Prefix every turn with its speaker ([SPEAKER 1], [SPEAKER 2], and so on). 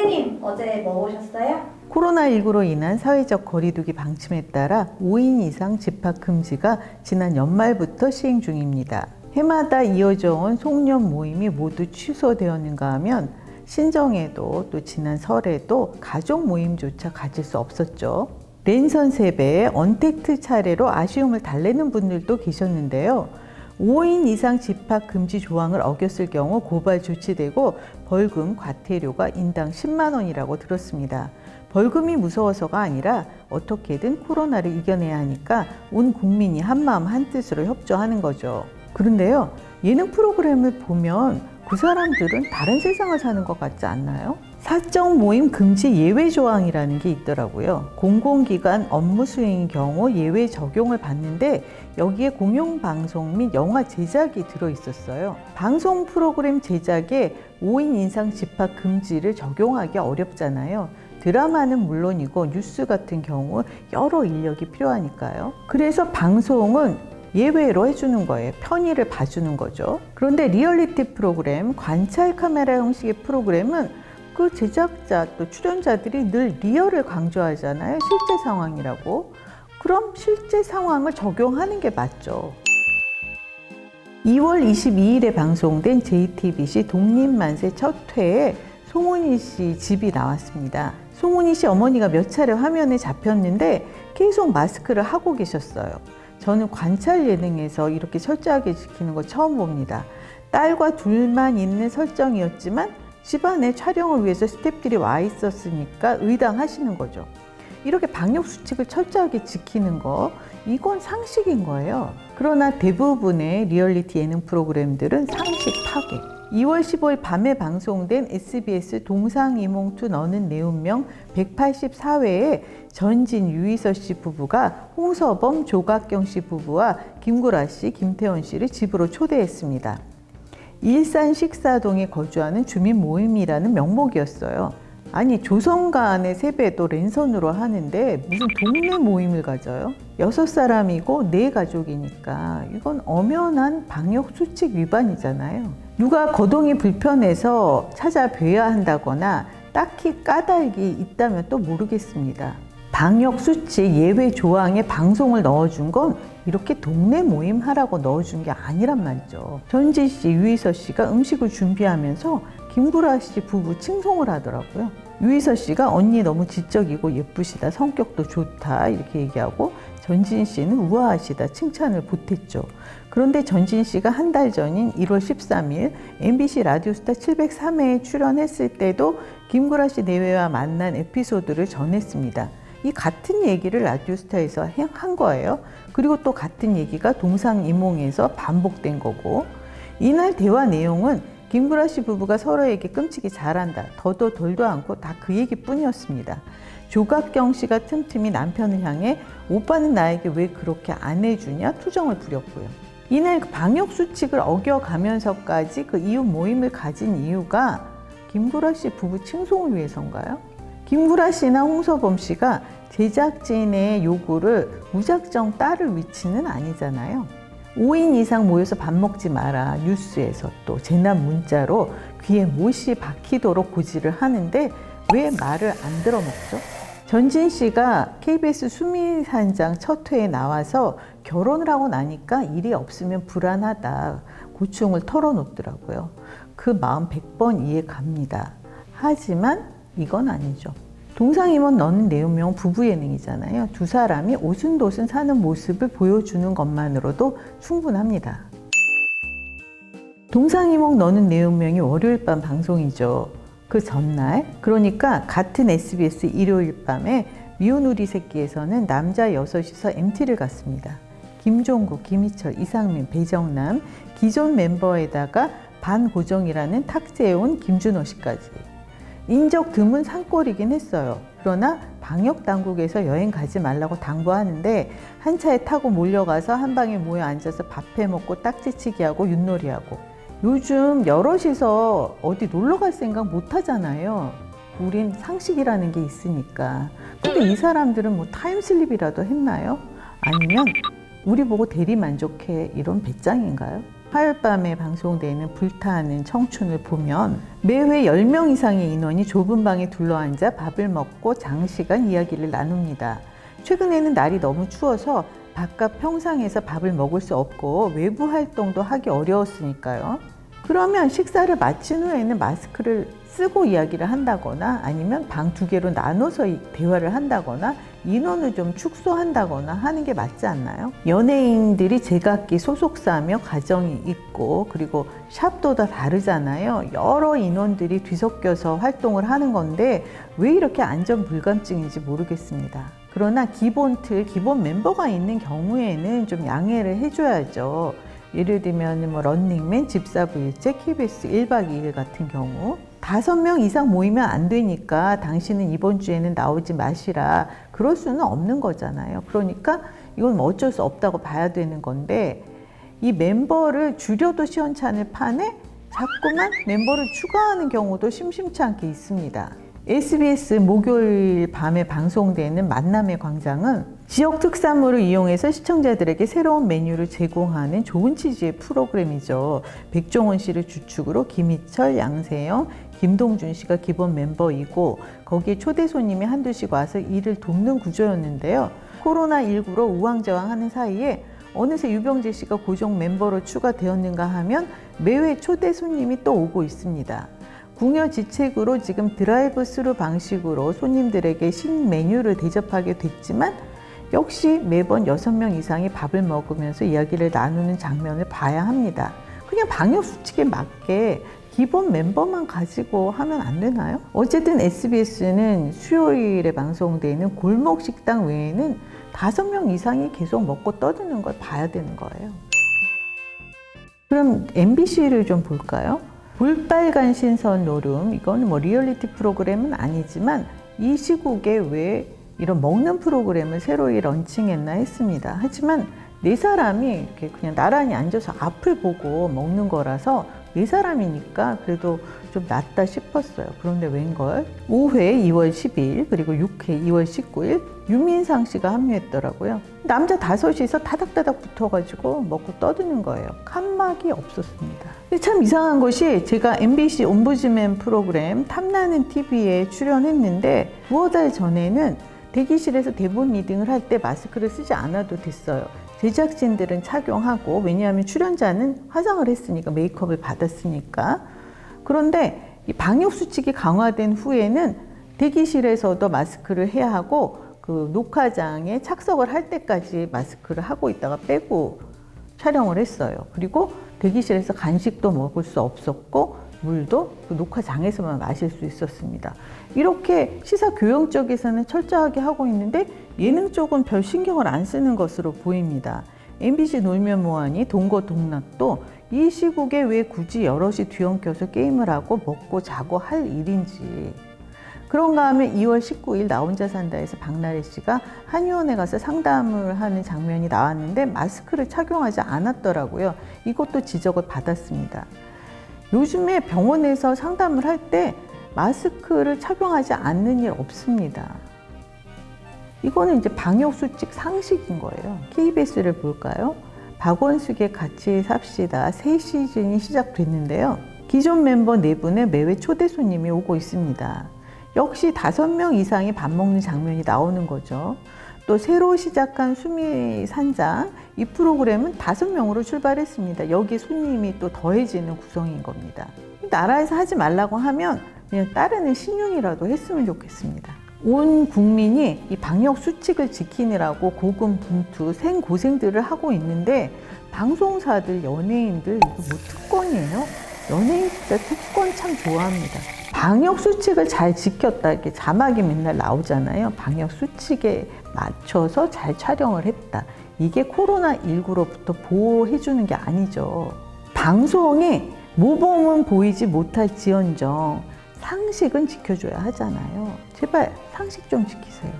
[SPEAKER 1] 선생님, 어제 뭐 보셨어요?
[SPEAKER 2] 코로나19로 인한 사회적 거리두기 방침에 따라 5인 이상 집합 금지가 지난 연말부터 시행 중입니다. 해마다 이어져 온 송년 모임이 모두 취소되었는가 하면 신정에도 또 지난 설에도 가족 모임조차 가질 수 없었죠. 랜선 세배에 언택트 차례로 아쉬움을 달래는 분들도 계셨는데요. 5인 이상 집합 금지 조항을 어겼을 경우 고발 조치되고 벌금 과태료가 인당 10만 원이라고 들었습니다. 벌금이 무서워서가 아니라 어떻게든 코로나를 이겨내야 하니까 온 국민이 한마음 한뜻으로 협조하는 거죠. 그런데요, 예능 프로그램을 보면 그 사람들은 다른 세상을 사는 것 같지 않나요? 사적 모임 금지 예외 조항이라는 게 있더라고요. 공공기관 업무 수행의 경우 예외 적용을 받는데 여기에 공영방송 및 영화 제작이 들어 있었어요. 방송 프로그램 제작에 5인 이상 집합 금지를 적용하기 어렵잖아요. 드라마는 물론이고 뉴스 같은 경우 여러 인력이 필요하니까요. 그래서 방송은 예외로 해주는 거예요. 편의를 봐주는 거죠. 그런데 리얼리티 프로그램, 관찰 카메라 형식의 프로그램은 그 제작자 또 출연자들이 늘 리얼을 강조하잖아요. 실제 상황이라고. 그럼 실제 상황을 적용하는 게 맞죠. 2월 22일에 방송된 JTBC 독립만세 첫 회에 송은희 씨 집이 나왔습니다. 송은희 씨 어머니가 몇 차례 화면에 잡혔는데 계속 마스크를 하고 계셨어요. 저는 관찰 예능에서 이렇게 철저하게 지키는 거 처음 봅니다. 딸과 둘만 있는 설정이었지만 집안에 촬영을 위해서 스태프들이 와 있었으니까 의당하시는 거죠. 이렇게 방역 수칙을 철저하게 지키는 거 이건 상식인 거예요. 그러나 대부분의 리얼리티 예능 프로그램들은 상식 파괴. 2월 15일 밤에 방송된 SBS 동상이몽투 너는 내 운명 184회에 전진 유희서 씨 부부가 홍서범 조각경 씨 부부와 김구라 씨, 김태원 씨를 집으로 초대했습니다. 일산 식사동에 거주하는 주민 모임이라는 명목이었어요. 아니 조성간의 세배도 랜선으로 하는데 무슨 동네 모임을 가져요? 여섯 사람이고 네 가족이니까 이건 엄연한 방역 수칙 위반이잖아요. 누가 거동이 불편해서 찾아뵈야 한다거나 딱히 까닭이 있다면 또 모르겠습니다. 방역 수칙 예외 조항에 방송을 넣어준 건 이렇게 동네 모임 하라고 넣어준 게 아니란 말이죠. 전지 씨, 유희서 씨가 음식을 준비하면서 김구라 씨 부부 칭송을 하더라고요. 유희서 씨가 언니 너무 지적이고 예쁘시다, 성격도 좋다 이렇게 얘기하고 전진 씨는 우아하시다 칭찬을 보탰죠. 그런데 전진 씨가 한 달 전인 1월 13일 MBC 라디오스타 703회에 출연했을 때도 김구라 씨 내외와 만난 에피소드를 전했습니다. 이 같은 얘기를 라디오스타에서 한 거예요. 그리고 또 같은 얘기가 동상이몽에서 반복된 거고 이날 대화 내용은 김구라 씨 부부가 서로에게 끔찍이 잘한다. 더도 덜도 않고 다 그 얘기뿐이었습니다. 조각경 씨가 틈틈이 남편을 향해 오빠는 나에게 왜 그렇게 안 해주냐 투정을 부렸고요. 이날 그 방역 수칙을 어겨가면서까지 그 이웃 모임을 가진 이유가 김구라 씨 부부 칭송을 위해서인가요? 김구라 씨나 홍서범 씨가 제작진의 요구를 무작정 따를 위치는 아니잖아요. 5인 이상 모여서 밥 먹지 마라 뉴스에서 또 재난 문자로 귀에 못이 박히도록 고지를 하는데 왜 말을 안 들어먹죠? 전진 씨가 KBS 수미산장 첫 회에 나와서 결혼을 하고 나니까 일이 없으면 불안하다 고충을 털어놓더라고요. 그 마음 100번 이해 갑니다. 하지만 이건 아니죠. 동상이몽 너는 내 운명 부부 예능이잖아요. 두 사람이 오순도순 사는 모습을 보여주는 것만으로도 충분합니다. 동상이몽 너는 내 운명이 월요일 밤 방송이죠. 그 전날, 그러니까 같은 SBS 일요일 밤에 미운 우리 새끼에서는 남자 여섯이서 MT를 갔습니다. 김종국, 김희철, 이상민, 배정남, 기존 멤버에다가 반고정이라는 탁재에 온 김준호 씨까지. 인적 드문 산골이긴 했어요. 그러나 방역 당국에서 여행 가지 말라고 당부하는데 한 차에 타고 몰려가서 한 방에 모여 앉아서 밥해 먹고 딱지치기 하고 윷놀이하고 요즘 여럿이서 어디 놀러 갈 생각 못 하잖아요. 우린 상식이라는 게 있으니까. 근데 이 사람들은 뭐 타임슬립이라도 했나요? 아니면 우리 보고 대리 만족해 이런 배짱인가요? 화요일 밤에 방송되는 불타는 청춘을 보면 매회 10명 이상의 인원이 좁은 방에 둘러앉아 밥을 먹고 장시간 이야기를 나눕니다. 최근에는 날이 너무 추워서 바깥 평상에서 밥을 먹을 수 없고 외부 활동도 하기 어려웠으니까요. 그러면 식사를 마친 후에는 마스크를 쓰고 이야기를 한다거나 아니면 방 두 개로 나눠서 이- 대화를 한다거나 인원을 좀 축소한다거나 하는 게 맞지 않나요? 연예인들이 제각기 소속사며 가정이 있고 그리고 샵도 다 다르잖아요. 여러 인원들이 뒤섞여서 활동을 하는 건데 왜 이렇게 안전 불감증인지 모르겠습니다. 그러나 기본 틀, 기본 멤버가 있는 경우에는 좀 양해를 해줘야죠. 예를 들면 뭐 런닝맨, 집사부일제, KBS 1박 2일 같은 경우 다섯 명 이상 모이면 안 되니까 당신은 이번 주에는 나오지 마시라 그럴 수는 없는 거잖아요. 그러니까 이건 뭐 어쩔 수 없다고 봐야 되는 건데 이 멤버를 줄여도 시원찮을 판에 자꾸만 멤버를 추가하는 경우도 심심치 않게 있습니다. SBS 목요일 밤에 방송되는 만남의 광장은 지역 특산물을 이용해서 시청자들에게 새로운 메뉴를 제공하는 좋은 취지의 프로그램이죠. 백종원 씨를 주축으로 김희철, 양세형, 김동준 씨가 기본 멤버이고 거기에 초대 손님이 한두씩 와서 일을 돕는 구조였는데요. 코로나19로 우왕좌왕하는 사이에 어느새 유병재 씨가 고정 멤버로 추가되었는가 하면 매회 초대 손님이 또 오고 있습니다. 궁여 지책으로 지금 드라이브 스루 방식으로 손님들에게 신메뉴를 대접하게 됐지만 역시 매번 여섯 명 이상이 밥을 먹으면서 이야기를 나누는 장면을 봐야 합니다. 그냥 방역 수칙에 맞게 기본 멤버만 가지고 하면 안 되나요? 어쨌든 SBS는 수요일에 방송되는 골목 식당 외에는 다섯 명 이상이 계속 먹고 떠드는 걸 봐야 되는 거예요. 그럼 MBC를 좀 볼까요? 볼빨간 신선 노름 이건 뭐 리얼리티 프로그램은 아니지만 이 시국에 왜 이런 먹는 프로그램을 새로이 런칭했나 했습니다. 하지만 네 사람이 이렇게 그냥 나란히 앉아서 앞을 보고 먹는 거라서 네 사람이니까 그래도 좀 낫다 싶었어요. 그런데 웬걸 5회 2월 10일 그리고 6회 2월 19일 유민상 씨가 합류했더라고요. 남자 다섯이서 타닥타닥 붙어가지고 먹고 떠드는 거예요. 칸막이 없었습니다. 참 이상한 것이 제가 MBC 옴부즈맨 프로그램 탐나는 TV에 출연했는데 두어 달 전에는 대기실에서 대본 리딩을 할 때 마스크를 쓰지 않아도 됐어요. 제작진들은 착용하고 왜냐하면 출연자는 화장을 했으니까 메이크업을 받았으니까 그런데 이 방역 수칙이 강화된 후에는 대기실에서도 마스크를 해야 하고 그 녹화장에 착석을 할 때까지 마스크를 하고 있다가 빼고 촬영을 했어요. 그리고 대기실에서 간식도 먹을 수 없었고 물도 그 녹화장에서만 마실 수 있었습니다. 이렇게 시사 교양 쪽에서는 철저하게 하고 있는데 예능 쪽은 별 신경을 안 쓰는 것으로 보입니다. MBC 놀면 뭐하니 동거동락도 이 시국에 왜 굳이 여럿이 뒤엉켜서 게임을 하고 먹고 자고 할 일인지 그런가 하면 2월 19일 나 혼자 산다에서 박나래 씨가 한의원에 가서 상담을 하는 장면이 나왔는데 마스크를 착용하지 않았더라고요. 이것도 지적을 받았습니다. 요즘에 병원에서 상담을 할 때 마스크를 착용하지 않는 일 없습니다. 이거는 이제 방역 수칙 상식인 거예요. KBS를 볼까요? 박원숙의 같이 삽시다 새 시즌이 시작됐는데요. 기존 멤버 네 분의 매회 초대 손님이 오고 있습니다. 역시 다섯 명 이상이 밥 먹는 장면이 나오는 거죠. 또 새로 시작한 수미 산장 이 프로그램은 다섯 명으로 출발했습니다. 여기 손님이 또 더해지는 구성인 겁니다. 나라에서 하지 말라고 하면 그냥 따르는 신용이라도 했으면 좋겠습니다. 온 국민이 이 방역 수칙을 지키느라고 고군분투 생고생들을 하고 있는데 방송사들 연예인들 이거 뭐 특권이에요? 연예인 진짜 특권 참 좋아합니다. 방역 수칙을 잘 지켰다 이렇게 자막이 맨날 나오잖아요. 방역 수칙에 맞춰서 잘 촬영을 했다. 이게 코로나 19로부터 보호해 주는 게 아니죠. 방송에 모범은 보이지 못할지언정 상식은 지켜줘야 하잖아요. 제발 상식 좀 지키세요.